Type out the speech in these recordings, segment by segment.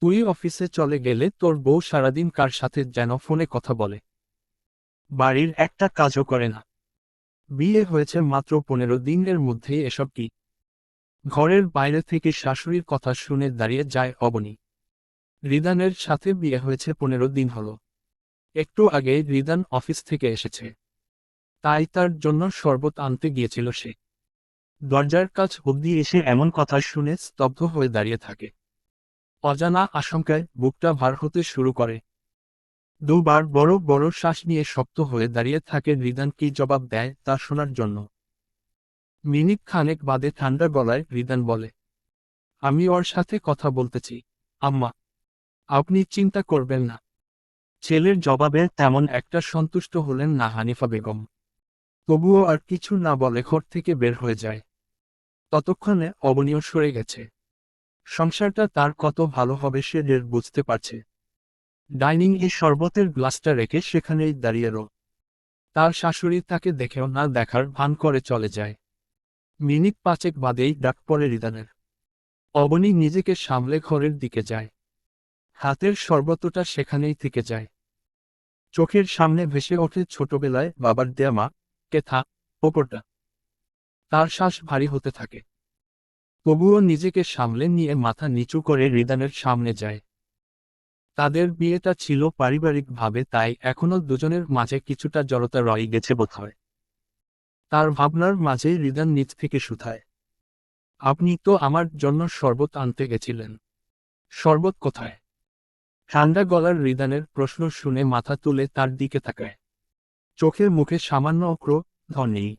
তুই অফিসে চলে গেলে তোর বউ সারাদিন কার সাথে যেন ফোনে কথা বলে? বাড়ির একটা কাজও করে না। বিয়ে হয়েছে মাত্র পনেরো দিনের মধ্যেই এসব কি? ঘরের বাইরে থেকে শাশুড়ির কথা শুনে দাঁড়িয়ে যায় অবনী। রিদানের সাথে বিয়ে হয়েছে পনেরো দিন হলো। একটু আগে রিদান অফিস থেকে এসেছে। তাই তার জন্য শরবত আনতে গিয়েছিল সে। দরজার কাছ অব্দি এসে এমন কথা শুনে স্তব্ধ হয়ে দাঁড়িয়ে থাকে। অজানা আশঙ্কায় বুকটা ভার হতে শুরু করে। দুবার বড় বড় শ্বাস নিয়ে শক্ত হয়ে দাঁড়িয়ে থাকে রিদান কি জবাব দেয় তা শোনার জন্য। মিনিট খানেক বাদে ঠান্ডা গলায় রিদান বলে, আমি ওর সাথে কথা বলতেছি, আম্মা। আপনি চিন্তা করবেন না। ছেলের জবাবে তেমন একটা সন্তুষ্ট হলেন না হানিফা বেগম। তবুও আর কিছু না বলে ঘর থেকে বের হয়ে যায়। ততক্ষণে অবনীয় সরে গেছে। সংসারটা তার কত ভালো হবে সে রের বুঝতে পারছে। ডাইনিং এ শরবতের গ্লাসটা রেখে সেখানেই দাঁড়িয়ে রো। তার শাশুড়ি তাকে দেখেও না দেখার ভান করে চলে যায়। মিনিট পাঁচেক বাদেই ডাক পড়ে রিদানের। অবনী নিজেকে সামলে ঘরের দিকে যায়। হাতের শরবতটা সেখানেই থেকে যায়। চোখের সামনে ভেসে ওঠে ছোটবেলায় বাবার দেয়া মা কেথা ওপরটা তার শ্বাস ভারী হতে থাকে। তবুও নিজেকে সামলে নিয়ে মাথা নিচু করে রিদানের সামনে যায়। তাদের বিয়েটা ছিল পারিবারিকভাবে, তাই এখনও দুজনের মাঝে কিছুটা জড়তা রয়ে গেছে বোধহয়। তার ভাবনার মাঝে রিদান নিচ থেকে শুথায় আপনি তো আমার জন্য শরবত আনতে গেছিলেন। শরবত কোথায়? ঠান্ডা গলার রিদানের প্রশ্ন শুনে মাথা তুলে তার দিকে তাকায়। চোখের মুখে সামান্য অক্র নেই।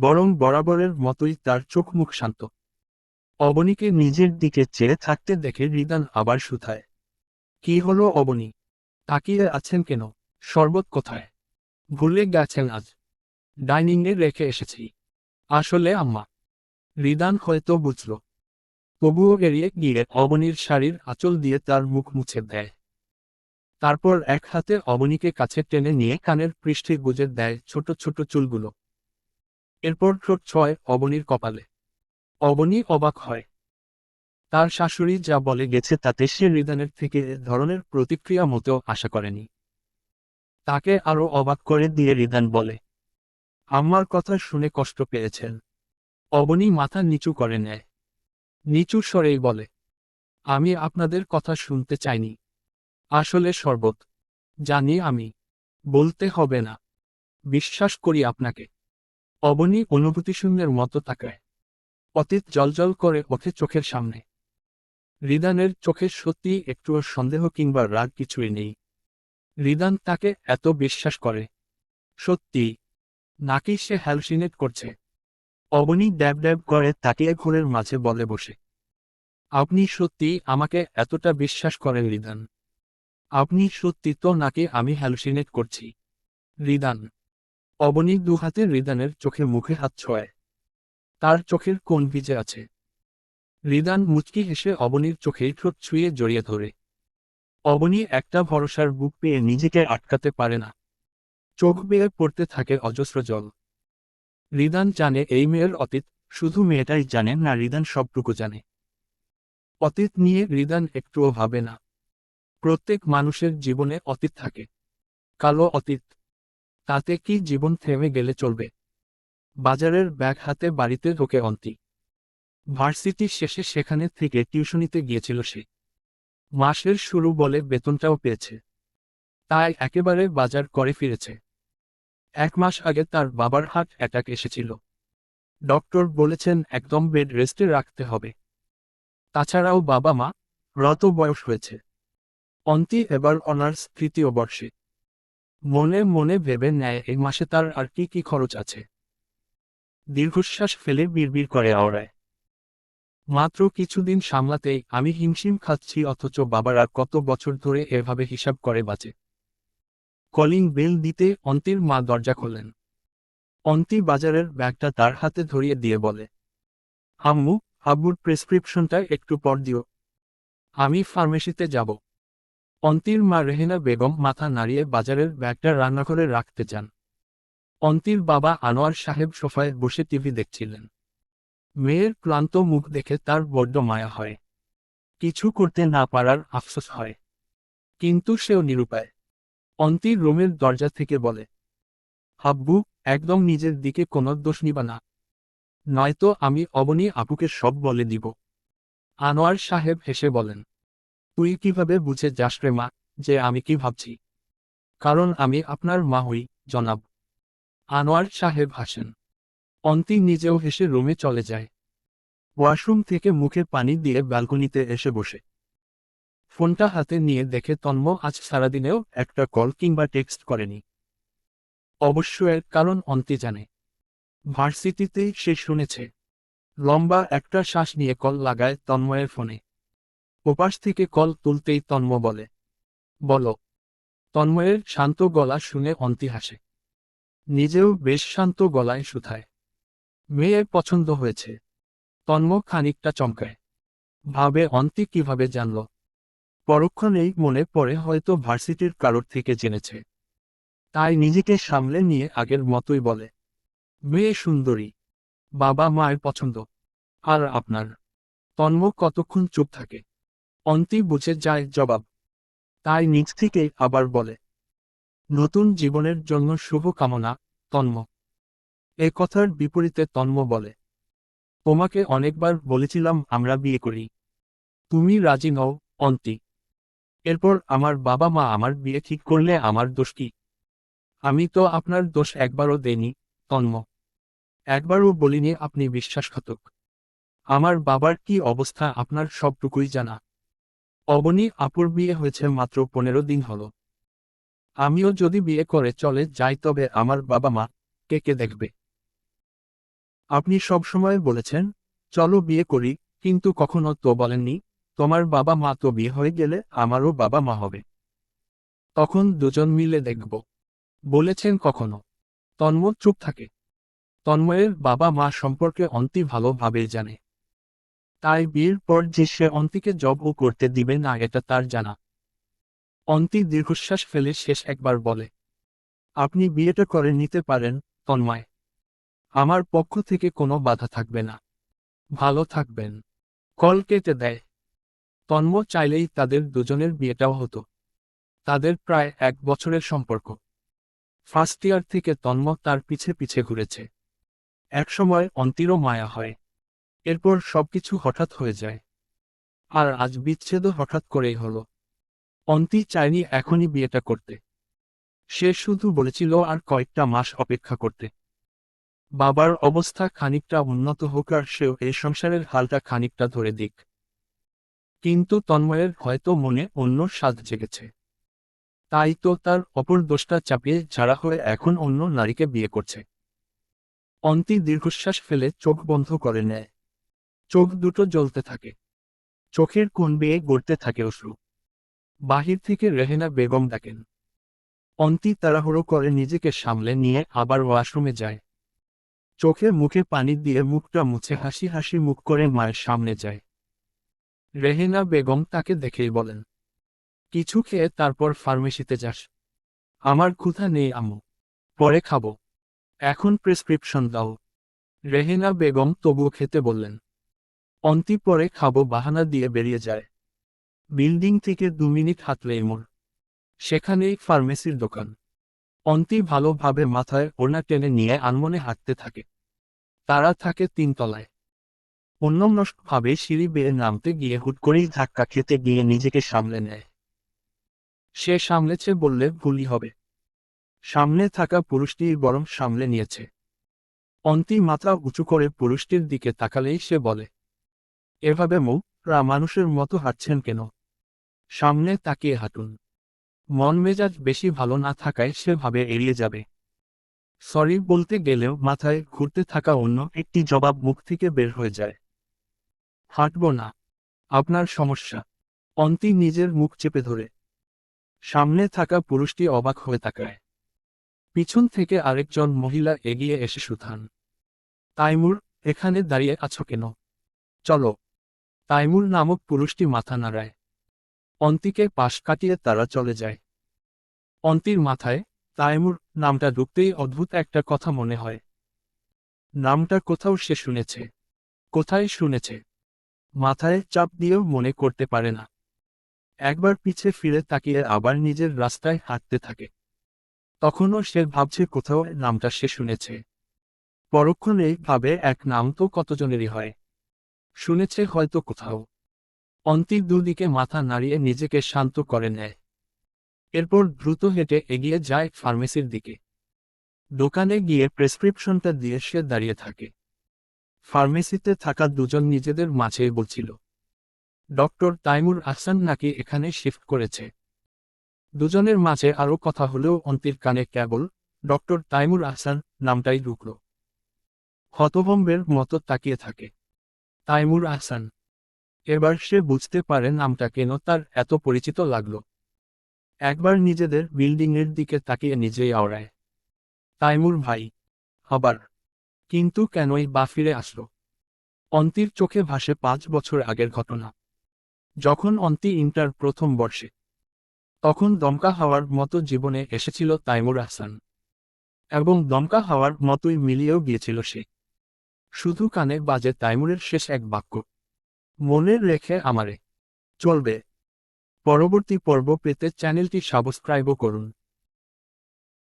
বরং বরাবরের মতোই তার চোখ মুখ শান্ত। অবনীকে নিজের দিকে চেয়ে থাকতে দেখে রিদান আবার শুথায় কি হলো অবনী? তাকিয়ে আছেন কেন? শরবত কোথায়? ভুলে গেছেন আজ। ডাইনিংয়ে রেখে এসেছি। আসলে আম্মা, রিদান হয়তো বুঝল। তবুও এড়িয়ে গিয়ে অবনীর শাড়ির আঁচল দিয়ে তার মুখ মুছে দেয়। তারপর এক হাতে অবনীকে কাছে টেনে নিয়ে কানের পৃষ্ঠে গুজে দেয় ছোট ছোট চুলগুলো। এরপর ঠোঁট ছয় অবনীর কপালে। অবনী অবাক হয়। তার শাশুড়ি যা বলে গেছে তাতে সে রিদানের থেকে এ ধরনের প্রতিক্রিয়া মতেও আশা করেনি। তাকে আরও অবাক করে দিয়ে রিদান বলে, আমার কথা শুনে কষ্ট পেয়েছেন। অবনী মাথা নিচু করে নেয়। নিচু স্বরেই বলে, আমি আপনাদের কথা শুনতে চাইনি। আসলে শরবত, জানি আমি, বলতে হবে না। বিশ্বাস করি আপনাকে। অবনী অনুভূতিশূন্যের মতো তাকায়। অতীত জলজল করে ওঠে চোখের সামনে। রিদানের চোখে সত্যি একটুও সন্দেহ কিংবা রাগ কিছুই নেই। রিদান তাকে এত বিশ্বাস করে। সত্যি, নাকি সে হ্যালসিনেট করছে? অবনী ড্যাব ড্যাব করে তাকিয়ে ঘোরের মাঝে বলে বসে। আপনি সত্যি আমাকে এতটা বিশ্বাস করেন রিদান। আপনি সত্যি তো নাকি আমি হ্যালসিনেট করছি। রিদান, অবনী দুহাতে রিদানের চোখে মুখে হাত ছোঁয় তার চোখের কোন ভিজে আছে। রিদান মুচকি হেসে অবনীর চোখে ঠোঁট ছুঁয়ে জড়িয়ে ধরে। অবনী একটা ভরসার বুক পেয়ে নিজেকে আটকাতে পারে না। চোখ বেয়ে পড়তে থাকে অজস্র জল। রিদান জানে এই মেয়ের অতীত, শুধু মেয়েটাই জানে না রিদান সবটুকু জানে। অতীত নিয়ে রিদান একটুও ভাবে না। প্রত্যেক মানুষের জীবনে অতীত থাকে। কালো অতীত। তাতে কি জীবন থেমে গেলে চলবে? বাজারের ব্যাগ হাতে বাড়িতে ঢোকে অন্তি। ভার্সিটি শেষে সেখানে থেকে টিউশনিতে গিয়েছিল সে। মাসের শুরু বলে বেতনটাও পেয়েছে। তাই একেবারে বাজার করে ফিরেছে। এক মাস আগে তার বাবার হার্ট অ্যাটাক এসেছিল। ডক্টর বলেছেন একদম বেড রেস্টে রাখতে হবে। তাছাড়াও বাবা মা, রত বয়স হয়েছে। অন্তি এবার অনার্স তৃতীয় বর্ষে। মনে মনে ভেবে নেয় এই মাসে তার আর কি কি খরচ আছে। দীর্ঘশ্বাস ফেলে বিড়বিড় করে আওড়ায়। মাত্র কিছুদিন সামলাতেই আমি হিমশিম খাচ্ছি অথচ বাবার কত বছর ধরে এভাবে হিসাব করে বাঁচে। কলিং বেল দিতে অন্তির মা দরজা খোলেন। অন্তি বাজারের ব্যাগটা তার হাতে ধরিয়ে দিয়ে বলে, আম্মু, আব্বুর প্রেসক্রিপশনটা একটু পর দিও। আমি ফার্মেসিতে যাব অন্তির মা রেহেনা বেগম মাথা নাড়িয়ে বাজারের ব্যাগটা রান্নাঘরে রাখতে চান। অন্তির বাবা আনোয়ার সাহেব সোফায় বসে টিভি দেখছিলেন। মেয়ের ক্লান্ত মুখ দেখে তার বড্ড মায়া হয়। কিছু করতে না পারার আফসোস হয়। কিন্তু সেও নিরুপায়। অন্তি রোমের দরজা থেকে বলে, হাব্বু, একদম নিজের দিকে কোনো দোষ নিবা না। নয়তো আমি অবনী আপুকে সব বলে দিব। আনোয়ার সাহেব হেসে বলেন, তুই কীভাবে বুঝে যাস রে মা, যে আমি কি ভাবছি? কারণ আমি আপনার মা হই, জনাব। আনোয়ার সাহেব হাসেন। অন্তি নিজেও হেসে রুমে চলে যায়। ওয়াশরুম থেকে মুখে পানি দিয়ে ব্যালকনিতে এসে বসে। ফোনটা হাতে নিয়ে দেখে তন্ম আজ সারাদিনেও একটা কল কিংবা টেক্সট করেনি। অবশ্য এর কারণ অন্তি জানে। ভার্সিটিতেই সে শুনেছে। লম্বা একটা শ্বাস নিয়ে কল লাগায় তন্ময়ের ফোনে। ওপাশ থেকে কল তুলতেই তন্ম বলে, বলো। তন্ময়ের শান্ত গলা শুনে অন্তি হাসে। নিজেও বেশ শান্ত গলায় শুধায়। মেয়ে পছন্দ হয়েছে। তন্ম খানিকটা চমকায়। ভাবে অন্তি কীভাবে জানল। পরক্ষণেই মনে পড়ে হয়তো ভার্সিটির কারোর থেকে জেনেছে। তাই নিজেকে সামলে নিয়ে আগের মতোই বলে। মেয়ে সুন্দরী। বাবা মায়ের পছন্দ। আর আপনার? তন্ম কতক্ষণ চুপ থাকে। অন্তি বুঝে যায় জবাব। তাই নিজ থেকেই আবার বলে। নতুন জীবনের জন্য শুভ কামনা তন্ম এ কথার বিপরীতে তন্ম বলে, তোমাকে অনেকবার বলেছিলাম আমরা বিয়ে করি। তুমি রাজি নও, অন্তি। এরপর আমার বাবা মা আমার বিয়ে ঠিক করলে আমার দোষ কি? আমি তো আপনার দোষ একবারও দেইনি তন্ম একবারও বলিনি আপনি বিশ্বাসঘাতক। আমার বাবার কি অবস্থা আপনার সবটুকুই জানা। অবনী আপুর বিয়ে হয়েছে মাত্র পনেরো দিন হল। আমিও যদি বিয়ে করে চলে যাই তবে আমার বাবা মা কে কে দেখবে? আপনি সবসময় বলেছেন, চলো বিয়ে করি, কিন্তু কখনো তো বলেননি, তোমার বাবা মা তো বিয়ে হয়ে গেলে আমারও বাবা মা হবে। তখন দুজন মিলে দেখব। বলেছেন কখনো। তন্ময় চুপ থাকে। তন্ময়ের বাবা মা সম্পর্কে অন্তি ভালোভাবে জানে। তাই বিয়ের পর যে সে অন্তিকে জবও করতে দিবে না, এটা তার জানা। অন্তি দীর্ঘশ্বাস ফেলে শেষ একবার বলে, আপনি বিয়েটা করে নিতে পারেন, তন্ময়। আমার পক্ষ থেকে কোনো বাধা থাকবে না। ভালো থাকবেন। কল কেটে দেয়। তন্ম চাইলেই তাদের দুজনের বিয়েটাও হতো। তাদের প্রায় এক বছরের সম্পর্ক। ফার্স্ট ইয়ার থেকে তন্ম তার পিছে পিছে ঘুরেছে। একসময় অন্তিরও মায়া হয়। এরপর সবকিছু হঠাৎ হয়ে যায়। আর আজ বিচ্ছেদও হঠাৎ করেই হলো। অন্তি চায়নি এখনই বিয়েটা করতে। সে শুধু বলেছিল আর কয়েকটা মাস অপেক্ষা করতে। বাবার অবস্থা খানিকটা উন্নত হোক আর সেও এ সংসারের হালটা খানিকটা ধরে দিক। কিন্তু তন্ময়ের হয়তো মনে অন্য স্বাদ জেগেছে। তাই তো তার অপর দোষটা চাপিয়ে ঝাড়া হয়ে এখন অন্য নারীকে বিয়ে করছে। অন্তি দীর্ঘশ্বাস ফেলে চোখ বন্ধ করে নেয়। চোখ দুটো জ্বলতে থাকে। চোখের কোন বেয়ে গড়তে থাকে অশ্রু। বাহির থেকে রেহেনা বেগম ডাকেন। অন্তি তাড়াহুড়ো করে নিজেকে সামলে নিয়ে আবার ওয়াশরুমে যায়। চোখে মুখে পানি দিয়ে মুখটা মুছে হাসি হাসি মুখ করে মায়ের সামনে যায়। রেহেনা বেগম তাকে দেখেই বলেন, কিছু খেয়ে তারপর ফার্মেসিতে যাস। আমার ক্ষুধা নেই আমু পরে খাব। এখন প্রেসক্রিপশন দাও। রেহেনা বেগম তবুও খেতে বললেন, অন্তি পরে খাব বাহানা দিয়ে বেরিয়ে যায়। বিল্ডিং থেকে দু মিনিট হাঁটলেই মোর। সেখানেই ফার্মেসির দোকান। অন্তি ভালোভাবে মাথায় ওড়না টেনে নিয়ে আনমনে হাঁটতে থাকে। তারা থাকে তিনতলায়। অন্যমনস্কভাবে সিঁড়ি বেয়ে নামতে গিয়ে হুট করেই ধাক্কা খেতে গিয়ে নিজেকে সামলে নেয়। সে সামলেছে বললে ভুলই হবে। সামনে থাকা পুরুষটি বরং সামলে নিয়েছে। অন্তি মাথা উঁচু করে পুরুষটির দিকে তাকালেই সে বলে, এভাবে মুখ রা মানুষের মতো হাঁটছেন কেন? সামনে তাকিয়ে হাঁটুন। মন মেজাজ বেশি ভালো না থাকায় সেভাবে এড়িয়ে যাবে। সরি বলতে গেলেও মাথায় ঘুরতে থাকা অন্য একটি জবাব মুখ থেকে বের হয়ে যায়। হাঁটব না। আপনার সমস্যা। অন্তি নিজের মুখ চেপে ধরে। সামনে থাকা পুরুষটি অবাক হয়ে তাকায়। পিছন থেকে আরেকজন মহিলা এগিয়ে এসে সুথান তাইমুর, এখানে দাঁড়িয়ে আছো কেন? চলো। তাইমুর নামক পুরুষটি মাথা নাড়ায়। অন্তিকে পাশ কাটিয়ে তারা চলে যায়। অন্তির মাথায়, তাইমুর, নামটা ঢুকতেই অদ্ভুত একটা কথা মনে হয়। নামটা কোথাও সে শুনেছে। কোথায় শুনেছে? মাথায় চাপ দিয়েও মনে করতে পারে না। একবার পিছে ফিরে তাকিয়ে আবার নিজের রাস্তায় হাঁটতে থাকে। তখনও সে ভাবছে কোথাও নামটা সে শুনেছে। পরক্ষণেই ভাবে এক নাম তো কতজনেরই হয়। শুনেছে হয়তো কোথাও। অন্তির দুদিকে মাথা নাড়িয়ে নিজেকে শান্ত করে নেয়। এরপর দ্রুত হেঁটে এগিয়ে যায় ফার্মেসির দিকে। দোকানে গিয়ে প্রেসক্রিপশনটা দিয়ে সে দাঁড়িয়ে থাকে। ফার্মেসিতে থাকা দুজন নিজেদের মাঝে বলছিল, ডক্টর তাইমুর আহসান নাকি এখানে শিফট করেছে? দুজনের মাঝে আরও কথা হলেও অন্তির কানে কেবল, ডক্টর তাইমুর আহসান নামটাই ঢুকল। হতভম্বের মতো তাকিয়ে থাকে। তাইমুর আহসান এবার সে বুঝতে পারে নামটা কেন তার এত পরিচিত লাগল। একবার নিজেদের বিল্ডিংয়ের দিকে তাকিয়ে নিজেই আওড়ায়। তাইমুর ভাই, আবার। কিন্তু কেনই বা ফিরে আসলো? অন্তির চোখে ভাসে পাঁচ বছর আগের ঘটনা। যখন অন্তি ইন্টার প্রথম বর্ষে। তখন দমকা হাওয়ার মতো জীবনে এসেছিল তাইমুর আহসান। এবং দমকা হাওয়ার মতোই মিলিয়েও গিয়েছিল সে। শুধু কানে বাজে তাইমুরের শেষ এক বাক্য। মনে রেখে আমারে। চলবে। পরবর্তী পর্ব পেতে চ্যানেলটি সাবস্ক্রাইবও করুন।